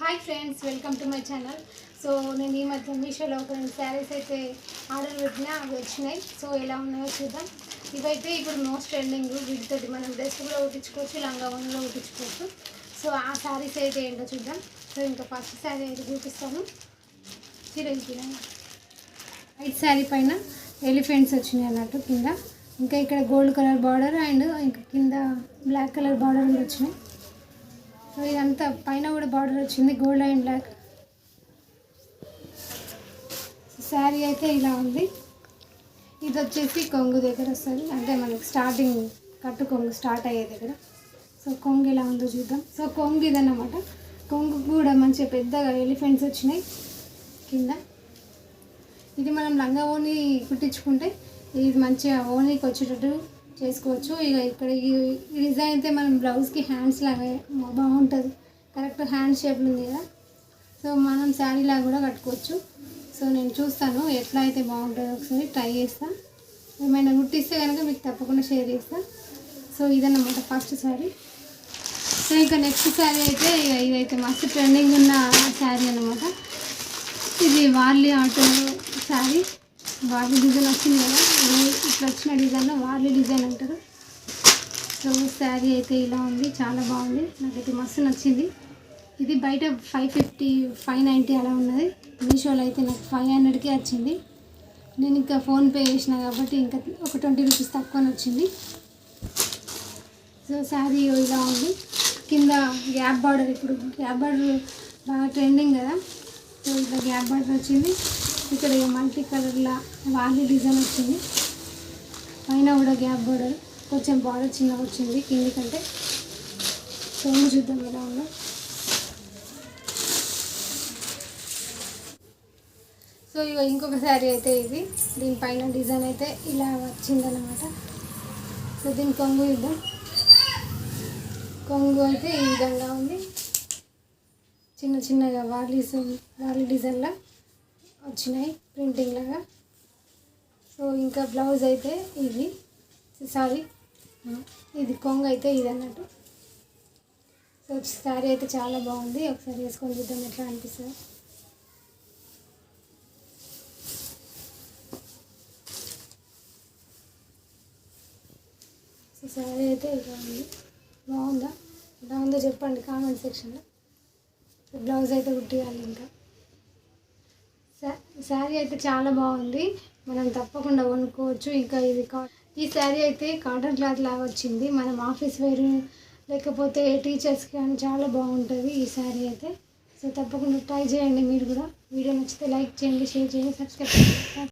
Hi friends welcome to my channel so నేను ఈ మధ్య మీషోలో ఒక రెండు శారీస్ అయితే ఆర్డర్ పెట్టినా అవి వచ్చినాయి. సో ఎలా ఉన్నాయో చూద్దాం. ఇవైతే ఇప్పుడు మోస్ట్ ట్రెండింగ్ వీటితోటి మనం డ్రెస్ కూడా కుట్టించుకోవచ్చు లంగా వన్లో కుట్టించుకోవచ్చు. సో ఆ శారీస్ అయితే ఏంటో చూద్దాం. సో ఇంకా ఫస్ట్ శారీ అయితే చూపిస్తాను. చిరంజీవి వైట్ శారీ పైన ఎలిఫెంట్స్ వచ్చినాయి అన్నట్టు కింద. ఇంకా ఇక్కడ గోల్డ్ కలర్ బార్డర్ అండ్ ఇంకా కింద బ్లాక్ కలర్ బార్డర్ కూడా వచ్చినాయి. సో ఇదంతా పైన కూడా బార్డర్ వచ్చింది గోల్డ్ అండ్ బ్లాక్ శారీ అయితే ఇలా ఉంది. ఇది వచ్చేసి కొంగు దగ్గర వస్తుంది. అంటే మనకి స్టార్టింగ్ కట్టు కొంగు స్టార్ట్ అయ్యే దగ్గర. సో కొంగు ఎలా ఉందో చూద్దాం. సో కొంగు ఇదన్నమాట. కొంగు కూడా మంచిగా పెద్దగా ఎలిఫెంట్స్ వచ్చినాయి కింద. ఇది మనం లంగా ఓని కుట్టించుకుంటే ఇది మంచిగా ఓనీకి వచ్చేటట్టు చేసుకోవచ్చు. ఇక ఇక్కడ ఈ డిజైన్ అయితే మనం బ్లౌజ్కి హ్యాండ్స్ లాగా బాగుంటుంది. కరెక్ట్ హ్యాండ్ షేప్ ఉంది కదా. సో మనం శారీ లాగా కూడా కట్టుకోవచ్చు. సో నేను చూస్తాను ఎట్లా అయితే బాగుంటుందో ఒకసారి ట్రై చేస్తాను ఏమైనా గుర్తిస్తే కనుక మీకు తప్పకుండా షేర్ చేస్తాను సో ఇదన్నమాట ఫస్ట్ శారీ సో ఇంకా నెక్స్ట్ శారీ అయితే ఇక ఇదైతే మస్తు ట్రెండింగ్ ఉన్న శారీ అన్నమాట. ఇది వార్లీ ఆటో శారీ వార్లీ డిజైన్ వచ్చింది కదా ఇట్లా వచ్చిన డిజైన్లో వార్లీ డిజైన్ అంటారు. సో శారీ అయితే ఇలా ఉంది చాలా బాగుంది. నాకైతే మస్తు నచ్చింది. ఇది బయట ఫైవ్ ఫిఫ్టీ ఫైవ్ నైంటీ అలా ఉన్నది. మీషోలో అయితే నాకు ఫైవ్ హండ్రెడ్కే వచ్చింది. నేను ఇంకా ఫోన్పే చేసిన కాబట్టి ఇంకా ఒక ట్వంటీ రూపీస్ తక్కువ వచ్చింది సో శారీ ఇలా ఉంది. కింద గ్యాప్ బార్డర్ ఇప్పుడు గ్యాప్ బార్డర్ బాగా ట్రెండింగ్ కదా. సో ఇట్లా గ్యాప్ బార్డర్ వచ్చింది. ఇక్కడ మల్టీ కలర్లా వాలీ డిజైన్ వచ్చింది. పైన కూడా గ్యాప్ బోర్డర్ కొంచెం బార్డర్ చిన్నగా వచ్చింది కింది కంటే సో చూద్దాం ఎలా ఉందో. సో ఇక ఇంకొక శారీ అయితే ఇది. దీనిపైన డిజైన్ అయితే ఇలా వచ్చిందనమాట సో దీని కొంగు ఇద్దాం కొంగు అయితే ఈ విధంగా ఉంది. చిన్న చిన్నగా వాలీస్ వాలీ డిజైన్లో. వచ్చినాయి ప్రింటింగ్ లాగా. సో ఇంకా బ్లౌజ్ అయితే ఇది సారీ ఇది కొంగ అయితే ఇది అన్నట్టు. సో శారీ అయితే చాలా బాగుంది. ఒకసారి వేసుకొని చూద్దాం ఎట్లా అనిపిస్తుంది. సో శారీ అయితే ఇలా ఉంది. బాగుందా? ఎలా ఉందో చెప్పండి కామెంట్ సెక్షన్లో బ్లౌజ్ అయితే కుట్టియాలి ఇంకా శారీ అయితే చాలా బాగుంది. మనం తప్పకుండా కొనుక్కోవచ్చు. ఇంకా ఇది కా ఈ శారీ అయితే కాటన్ క్లాత్ లాగా వచ్చింది. మనం ఆఫీస్ వేరు లేకపోతే టీచర్స్కి కానీ చాలా బాగుంటుంది ఈ శారీ అయితే. సో తప్పకుండా ట్రై చేయండి మీరు కూడా. వీడియో నచ్చితే లైక్ చేయండి షేర్ చేయండి సబ్స్క్రైబ్ చేయండి.